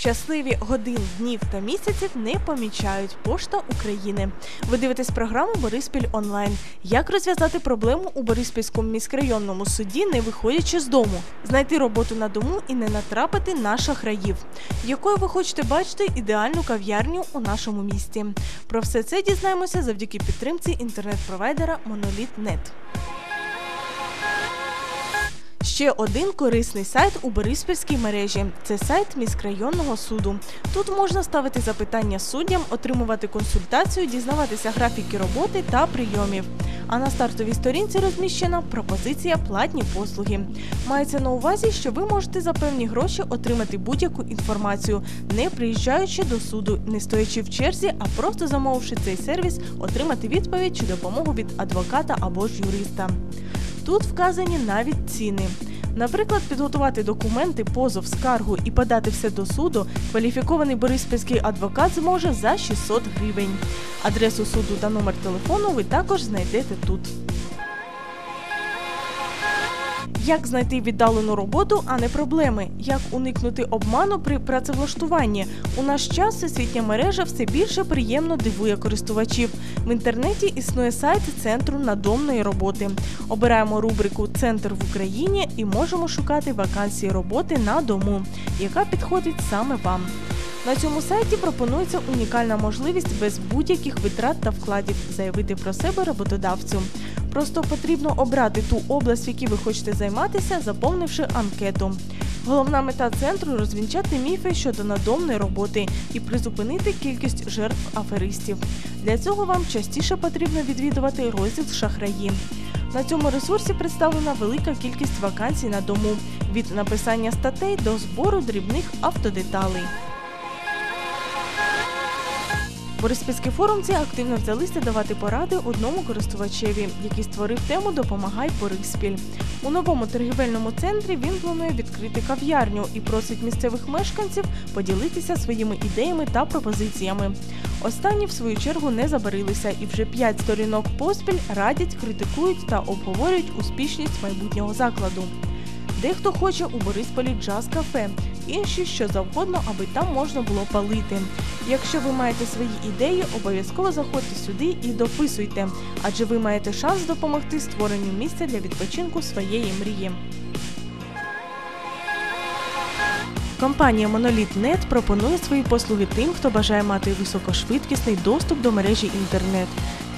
Щасливі годин, днів та місяців не помічають. Пошта України. Ви дивитесь програму Бориспіль онлайн. Як розв'язати проблему у Бориспільському міськрайонному суді, не виходячи з дому, знайти роботу на дому і не натрапити на шахраїв, якою ви хочете бачити ідеальну кав'ярню у нашому місті. Про все це дізнаємося завдяки підтримці інтернет-провайдера Monolith.net. Ще один корисний сайт у Бориспільській мережі це сайт міськрайонного суду. Тут можна ставити запитання суддям, отримувати консультацію, дізнаватися графіки роботи та прийомів. А на стартовій сторінці розміщена пропозиція платні послуги. Мається на увазі, що ви можете за певні гроші отримати будь-яку інформацію, не приїжджаючи до суду, не стоячи в черзі, а просто замовивши цей сервіс, отримати відповідь чи допомогу від адвоката або ж юриста. Тут вказані навіть ціни. Наприклад, підготувати документи, позов, скаргу і подати все до суду кваліфікований бориспільський адвокат зможе за 600 гривень. Адресу суду та номер телефону ви також знайдете тут. Як знайти віддалену роботу, а не проблеми? Як уникнути обману при працевлаштуванні? У наш час всесвітня мережа все більше приємно дивує користувачів. В інтернеті існує сайт центру надомної роботи. Обираємо рубрику Центр в Україні і можемо шукати вакансії роботи на дому, яка підходить саме вам. На цьому сайті пропонується унікальна можливість без будь-яких витрат та вкладів заявити про себе роботодавцю. Просто потрібно обрати ту область, в якій ви хочете займатися, заповнивши анкету. Головна мета центру розвінчати міфи щодо надомної роботи і призупинити кількість жертв аферистів. Для цього вам частіше потрібно відвідувати розділ шахраї. На цьому ресурсі представлена велика кількість вакансій на дому від написання статей до збору дрібних автодеталей. Бориспільські форумці активно взялися давати поради одному користувачеві, який створив тему Допомагай Бориспіль. У новому торгівельному центрі він планує відкрити кав'ярню і просить місцевих мешканців поділитися своїми ідеями та пропозиціями. Останні, в свою чергу, не забарилися і вже п'ять сторінок поспіль радять, критикують та обговорюють успішність майбутнього закладу. Дехто хоче у Борисполі джаз-кафе, інші що завгодно, аби там можна було палити. Якщо ви маєте свої ідеї, обов'язково заходьте сюди і дописуйте, адже ви маєте шанс допомогти створенню місця для відпочинку своєї мрії. Компанія Monolith.net пропонує свої послуги тим, хто бажає мати високошвидкісний доступ до мережі інтернет.